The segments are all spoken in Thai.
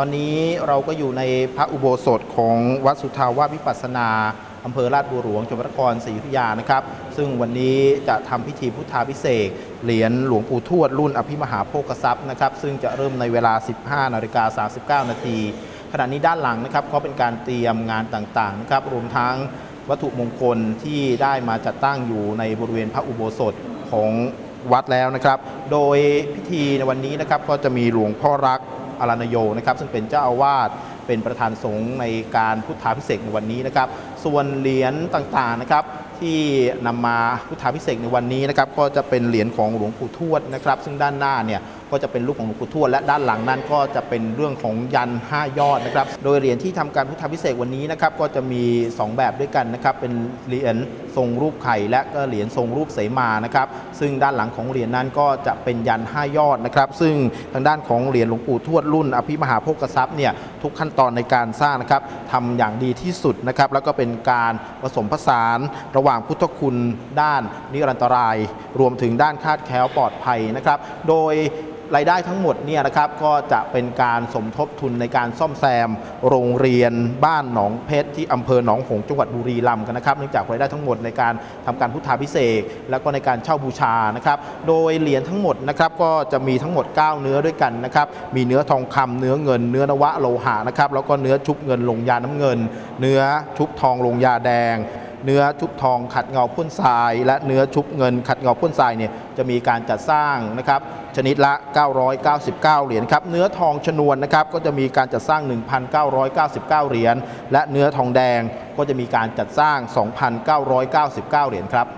ตอนนี้เราก็อยู่ในพระอุโบสถของวัดสุทาวาสวิปัสนาอำเภอราชบุรีหลวงจังหวัดนครศรีอยุธยานะครับ ซึ่งวันนี้จะทำพิธีพุทธาพิเศษเหรียญหลวงปู่ทวดรุ่นอภิมหาโภคทรัพย์นะครับ ซึ่งจะเริ่มในเวลา 15นาฬิกา39นาทีขณะนี้ด้านหลังนะครับก็เป็นการเตรียมงานต่างๆนะครับ รวมทั้งวัตถุมงคลที่ได้มาจัดตั้งอยู่ในบริเวณพระอุโบสถของวัดแล้วนะครับ โดยพิธีในวันนี้นะครับก็จะมีหลวงพ่อรัก อารานโยนะครับซึ่งเป็นเจ้าอาวาสเป็นประธานสงฆ์ในการพุทธาพิเศษในวันนี้นะครับ ส่วนเหรียญต่างๆนะครับที่นำมาพุทธาพิเศษในวันนี้นะครับก็จะเป็นเหรียญของหลวงปู่ทวดนะครับ ซึ่งด้านหน้าเนี่ย ก็จะเป็นรูปของหลวงปู่ทวดและด้านหลังนั้นก็จะเป็นเรื่องของยัน 5 ยอดนะครับ โดยเหรียญที่ทำการพุทธพิเศษวันนี้นะครับก็จะมี 2 แบบด้วยกันนะครับ เป็นเหรียญทรงรูปไข่และก็เหรียญทรงรูปเสมานะครับ ซึ่งด้านหลังของเหรียญนั้นก็จะเป็นยัน 5 ยอดนะครับ ซึ่งทางด้านของเหรียญหลวงปู่ทวดรุ่น อภิมหาโภคทรัพย์เนี่ยทุกขั้นตอนในการสร้างนะครับทำอย่างดีที่สุดนะครับแล้วก็เป็นการผสมผสานระหว่างพุทธคุณด้านนิรันตราย รวมถึงด้านคาดแคล้วปลอดภัยนะครับ โดย รายได้ทั้งหมดเนี่ยนะครับก็จะเป็นการสมทบทุนในการซ่อมแซม โรงเรียนบ้านหนองเพชรที่อำเภอหนองหงจังหวัดบุรีรัมย์กันนะครับเนื่องจากรายได้ทั้งหมดในการทำการพุทธาพิเศษแล้วก็ในการเช่าบูชานะครับโดยเหรียญทั้งหมดนะครับก็จะมีทั้งหมด 9 เนื้อด้วยกันนะครับมีเนื้อทองคำเนื้อเงิน เนื้อนวะโลหะนะครับแล้วก็เนื้อชุบเงินลงยาน้ำเงิน เนื้อชุบทองลงยาแดง เนื้อชุบทองขัดเงาพ่นทราย และเนื้อชุบเงินขัดเงาพ่นทรายเนี่ยจะมีการจัดสร้างนะครับชนิดละ 999 เหรียญครับเนื้อทองชนวนนะครับก็จะมีการจัดสร้าง 1,999 เหรียญและเนื้อทองแดงก็จะมีการจัดสร้าง 2,999 เหรียญครับ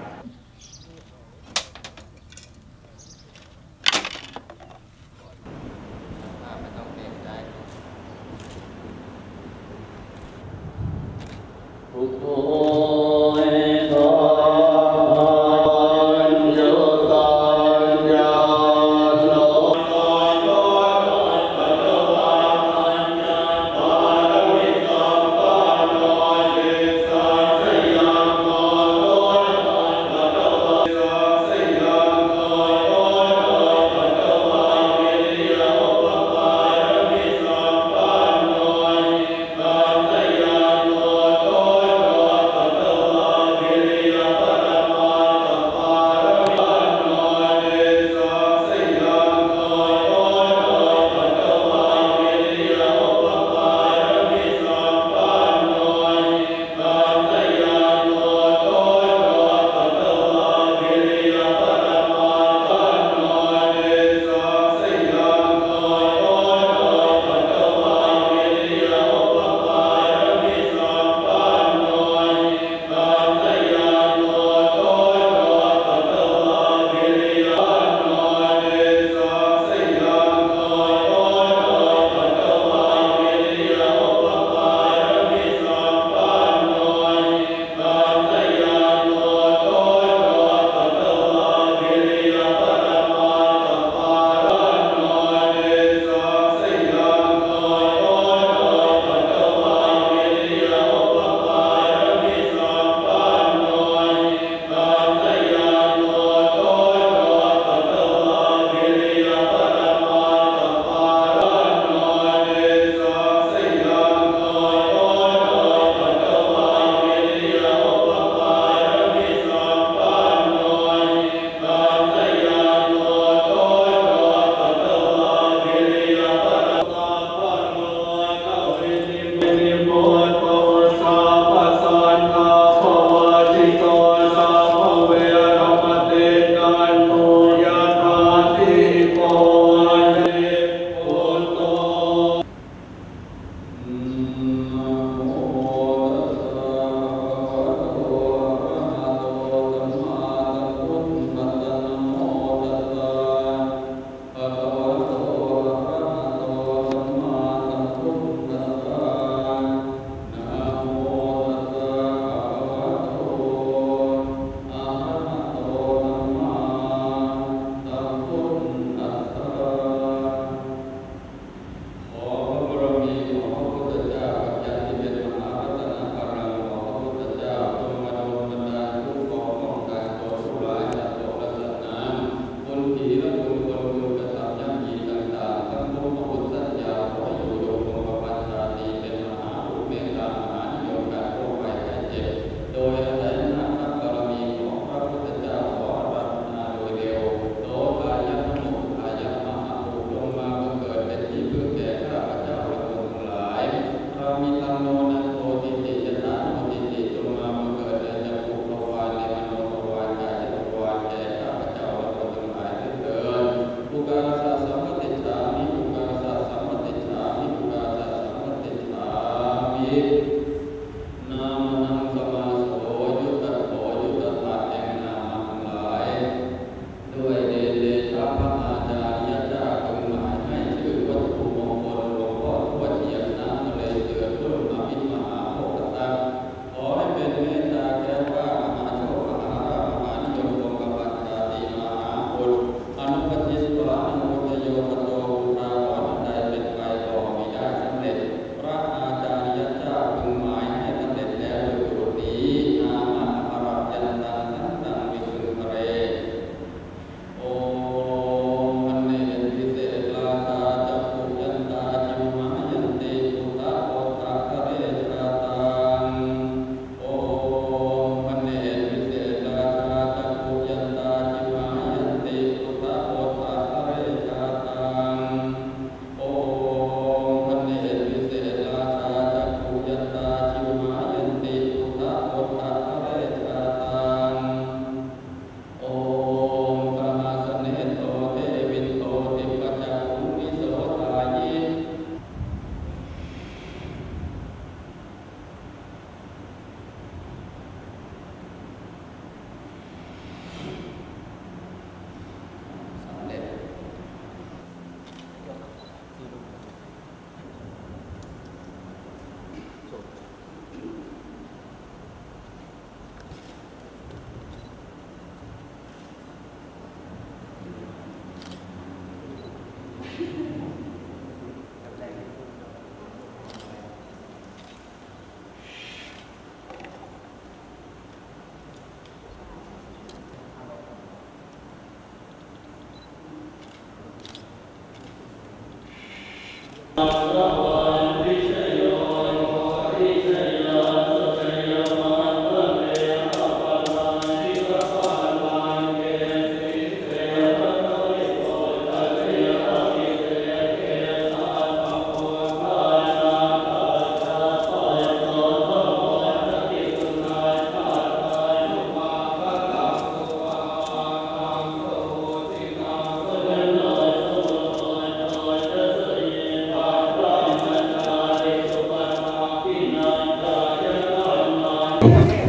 พุทโธ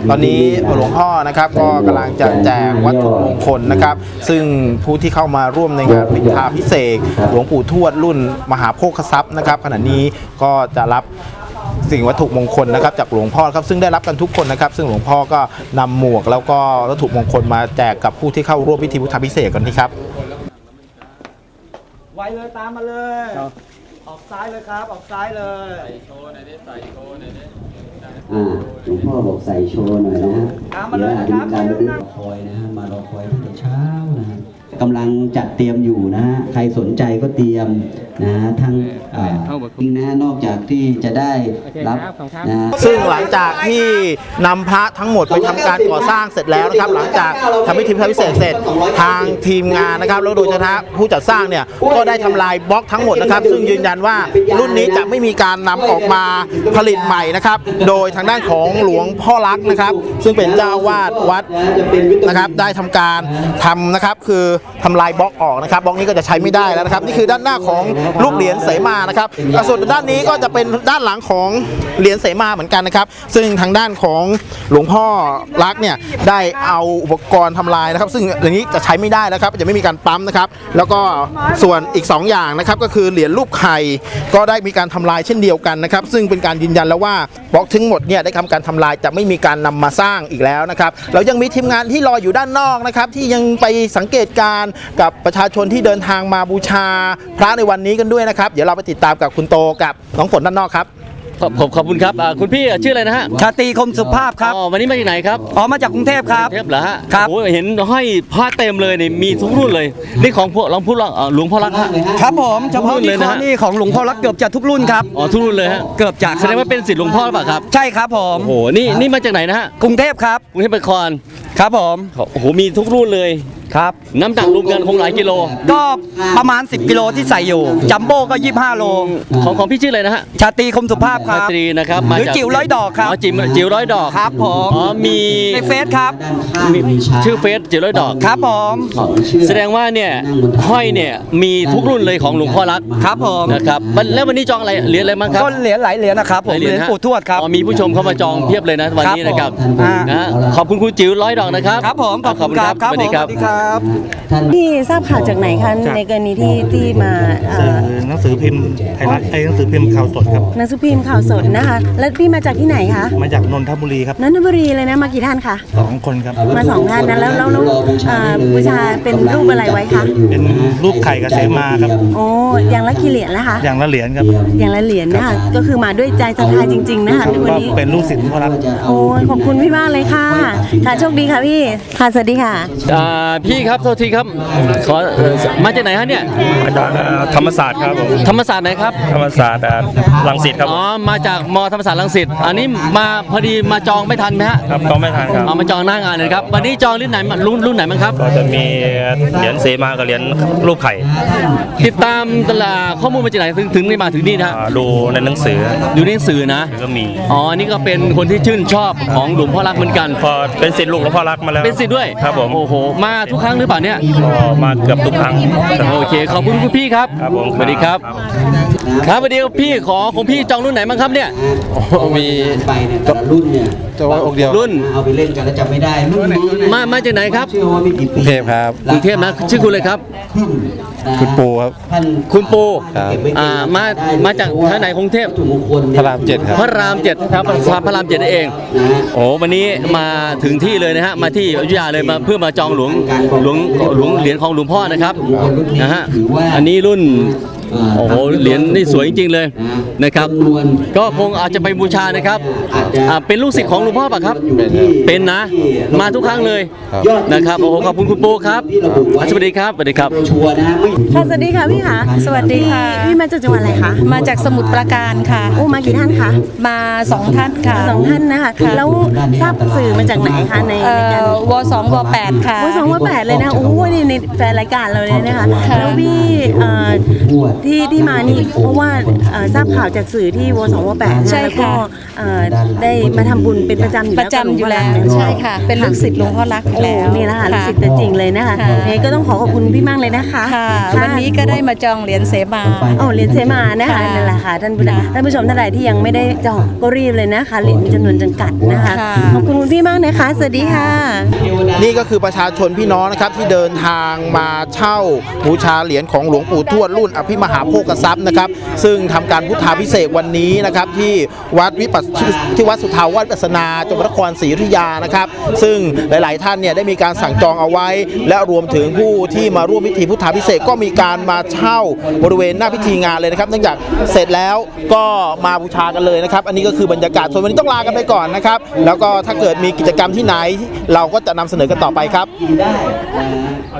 ตอนนี้หลวงพ่อนะครับก็กำลังจะแจกวัตถุมงคลนะครับ ซึ่งผู้ที่เข้ามาร่วมในงานพิธาพิเศษกหลวงปู่ทวดรุ่นมหาโภคทรัพย์นะครับ ขณะนี้ก็จะรับสิ่งวัตถุมงคลนะครับจากหลวงพ่อครับซึ่งได้รับกันทุกคนนะครับ ซึ่งหลวงพ่อก็นำหมวก แล้วก็วัตถุมงคลมาแจกกับผู้ที่เข้าร่วมพิธีพุทธาพิเศษกกันที่ครับไวเลยตามมาเลย ออกซ้ายเลยครับ ออกซ้ายเลยอ่าหลวงพ่อบอกใส่โชว์หน่อยนะฮะตามมาเลยดี๋วนะครับอาจจะมีการบันทึกรอคอยนะฮะมารอคอยตั้งแต่เช้านะฮะ กำลังจัดเตรียมอยู่นะฮะใครสนใจก็เตรียมนะฮะทั้งอ่าจริงนะฮะนอกจากที่จะได้รับนะฮะซึ่งหลังจากที่นำพระทั้งหมดไปทำการก่อสร้างเสร็จแล้วนะครับ หลังจากทำพิธีพระพิเศษเสร็จทางทีมงานนะครับแล้วโดยเฉพาะผู้จัดสร้างเนี่ยก็ได้ทำลายบล็อกทั้งหมดนะครับ ซึ่งยืนยันว่ารุ่นนี้จะไม่มีการนำออกมาผลิตใหม่นะครับ โดยทางด้านของหลวงพ่อรักนะครับ ซึ่งเป็นเจ้าวาดวัดนะครับได้ทำการทำนะครับคือทำลายบล็อกออกนะครับบล็อกนี้ก็จะใช้ไม่ได้แล้วนะครับ นี่คือด้านหน้าของรูปเหรียญเสมานะครับส่วนด้านนี้ก็จะเป็นด้านหลังของเหรียญเสมาเหมือนกันนะครับ ซึ่งทางด้านของหลวงพ่อรักเนี่ยได้เอาอุปกรณ์ทำลายนะครับ ซึ่งอย่างนี้จะใช้ไม่ได้แล้วครับจะไม่มีการปั๊มนะครับ แล้วก็ส่วนอีก 2 อย่างนะครับก็คือเหรียญรูปไข่ก็ได้มีการทำลายเช่นเดียวกันนะครับ ซึ่งเป็นการยืนยันแล้วว่าบล็อกทั้งหมดเนี่ยได้ทำการทำลายจะไม่มีการนำมาสร้างอีกแล้วนะครับเรายังมีทีมงานที่รออยู่ด้านนอกนะครับที่ยังไปสังเกตการณ์กับประชาชนที่เดินทางมาบูชา พระในวันนี้กันด้วยนะครับ เดี๋ยวเราไปติดตามกับคุณโตกับน้องฝนด้านนอกครับขอบขอบขอบคุณครับอ่าคุณพี่ชื่ออะไรนะฮะชาตรีคมสุภาพครับอ๋อวันนี้มาจากไหนครับอ๋อมาจากกรุงเทพครับเทพเหรอฮะครับโอ้ยเห็นห้อยผ้าเต็มเลยนี่มีทุกรุ่นเลยนี่ของพวกหลวงพ่อรักอ่าหลวงพ่อรักฮะครับผมเฉพาะรุ่นเลที่ยคนะอฮะนี่ของหลวงพ่อรักเกือบจะทุกรุ่นครับอ๋อทุกรุ่นเลยฮะเกือบจะแสดงว่าเป็นศิษย์หลวงพ่อหรือเปล่าครับใช่ครับผมโอ้โหนี่นี่มาจากไหนนะฮะกรุงเทพครับกรุงเทพมหานครครับผมโอ้โหมีทุกรุ่นเลย ครับน้ำหนักรวมกันคงหลายกิโล ก็ประมาณ 10 กิโลที่ใส่อยู่ จัมโบ้ก็ 25 โล ของของพี่ชื่ออะไรนะฮะ ชาตรีคมสุภาพคมารับตรีนะครับมาหรือจากจิ๋วร้อยดอกครับอ๋อจิ๋วจิ๋วร้อยดอกครับผมอ๋อมีในเฟซครับมีชื่อเฟซจิ๋วร้อยดอกครับผมแสดงว่าเนี่ยห้อยเนี่ยมีทุกรุ่นเลยของหลวงพ่อรักครับผมนะครับวันแล้ววันนี้จองอะไรเหรียญอะไรบ้างครับก็เหรียญหลายเหรียญนะครับผมเหรียญฮะปู่ทวดครับอ๋อมีผู้ชมเข้ามาจองเพียบเลยนะวันนี้นะครับครับผมอ่านะฮะขอบคุณคุณจิ๋วร้อยดอกนะครับครับผมขอบคุณครับสวัสดีครับผมสวัสดีครับที่ทราบข่าวจากไหนคะในกรณีที่ที่มาเอ่อหนังสือพิมพ์ไทยรัฐไอ้หนังสือพิมพ์ข่าวสดครับหนังสือพิมพ์ข่าวสดนะคะ แล้วพี่มาจากที่ไหนคะมาจากนนทบุรีครับนนทบุรีเลยนะมากี่ท่านคะสองคนครับมาสองท่านนะแล้วแล้วแล้วเอ่อบูชาเป็นรูปอะไรไว้คะเป็นรูปไข่กับเสมาครับโอ้อย่างละกี่เหรียญแล้วคะอย่างละเหรียญครับอย่างละเหรียญนะคะก็คือมาด้วยใจศรัทธาจริง ๆ นะคะวันก็นี้เป็นลูกศิษย์พ่อรักโอ้ยขอบคุณพี่มากเลยค่ะค่ะโชคดีค่ะพี่ค่ะสวัสดีค่ะอ่าพี่ครับโทษทีครับขอเอ่อมาจากไหนฮะเนี่ยมาจากธรรมศาสตร์ครับผมธรรมศาสตร์ไหนครับธรรมศาสตร์อ่ารังสิตครับอ๋อมาจากมธรรมศาสตร์รังสิตอันนี้มาพอดีมาจองไม่ทันไหมฮะครับก็ไม่ทันครับเอามาจองหน้างานเลยครับวันนี้จองรุ่นไหนมารุ่นรุ่นไหนบ้างครับก็จะมีเหรียญเสมากับเหรียญรูปไข่ ติดตามตลาดข้อมูลมาจากไหนถึงถึงได้มาถึงนี่นะฮะอ่าดูในหนังสืออยู่ในหนังสือนะก็มีอ๋อนี่ก็เป็นคนที่ชื่นชอบของหลวงพ่อรักเหมือนกันพอเป็นศิษย์ลูกหลวงพ่อรักมาแล้วเป็นสิทธิ์ด้วยครับผมโอ้โหมาทุกครั้งหรือเปล่าเนี่ยก็มาเกือบทุกครั้ง โอเคขอบคุณคุณพี่ครับครับผมสวัสดีครับ ครับสวัสดีครับพี่ขอของพี่จองรุ่นไหนบ้างครับเนี่ยมีไปเนี่ยแต่ละรุ่นเนี่ยจะว่าองค์เดียวรุ่นเอาไปเล่นกันแล้วจำไม่ได้รุ่นนี้นะมามาจากไหนครับเชื่อว่าไม่กี่ปีกรุงเทพครับกรุงเทพนะชื่อคุณเลยครับ ขึ้นนะคุณปูครับ ท่านคุณปูเก็บไว้อ่ามามาจากท่าไหนกรุงเทพ วัตถุมงคลนี่ยพระรามเจ็ดครับ พระรามเจ็ดครับพระรามเจ็ดนั่นเอง นะฮะ โอ้วันนี้มาถึงที่เลยนะฮะมาที่อยุธยาเลยมาเพื่อมาจองหลวงหลวงหลวงเหรียญของหลวงพ่อนะครับนะฮะอันนี้รุ่น โอ้โหเหรียญนี่สวยจริงๆเลยนะครับ ก็คงอาจจะไปบูชานะครับอ่าเป็นลูกศิษย์ของหลวงพ่อป่ะครับ เป็นนะ มาทุกครั้งเลยนะครับโอ้โหขอบคุณคุณปูครับสวัสดีครับสวัสดีครับชัวร์นะฮะไม่ค่ะสวัสดีค่ะพี่ค่ะสวัสดีค่ะพี่พี่มาจากจังหวัดอะไรคะมาจากสมุทรปราการค่ะโอ้มากี่ท่านคะมาสองท่านค่ะสองท่านนะคะแล้วทราบสื่อมาจากไหนคะในเอ่ในการอวสองวแปดค่ะโอ้ยสองว่าแปดเลยนะโอ้ยนี่ในแฟนรายการเราเลยนะคะค่ะแล้วพี่เอ่อที่ที่มานี่เพราะว่าเอ่อทราบข่าวจากสื่อที่วสวแปดนะใช่แล้วก็ค่ะเอ่อได้มาทำบุญเป็นประจำอยู่ประจำอยู่แล้วกับหงพ่ใช่ค่ะ เป็นลูกศิษย์หลวงพ่อรักอยู่โอ้แล้ว นี่นะคะลูกศิษย์ค่ะตัวจริงเลยนะคะค่ะเฮ้ก็ต้องขอขอบคุณพี่มากเลยนะคะค่ะวันนี้ก็ได้มาจองเหรียญเสมา โอ้เหรียญเสมานะคะค่ะนั่นแหละค่ะท่านผู้ชมค่ะท่านผู้ชมท่านใดที่ยังไม่ได้จองก็รีบเลยนะคะเหรียญมีจำนวนจำกัดนะคะค่ะ ขอบคุณคุณพี่มากนะคะสวัสดีค่ะ นี่ก็คือประชาชนพี่น้องนะครับที่เดินทางมาเช่าบูชาเหรียญของหลวงปู่ทวดรุ่นอภิมหาหาโภคทรัพย์นะครับ ซึ่งทำการพุทธาพิเศษวันนี้นะครับ ที่วัดวิปัสที่วัดสุทาวาสปัสนาจังหวัดนครศรีอยุธยานะครับ ซึ่งหลาย ๆ ท่านเนี่ยได้มีการสั่งจองเอาไว้ และรวมถึงผู้ที่มาร่วมพิธีพุทธาพิเศษก็มีการมาเช่าบริเวณหน้าพิธีงานเลยนะครับเนื่องจากเสร็จแล้วก็มาบูชากันเลยนะครับ อันนี้ก็คือบรรยากาศส่วนวันนี้ต้องลากันไปก่อนนะครับ แล้วก็ถ้าเกิดมีกิจกรรมที่ไหน เราก็จะนำเสนอกันต่อไปครับได้นะฮะ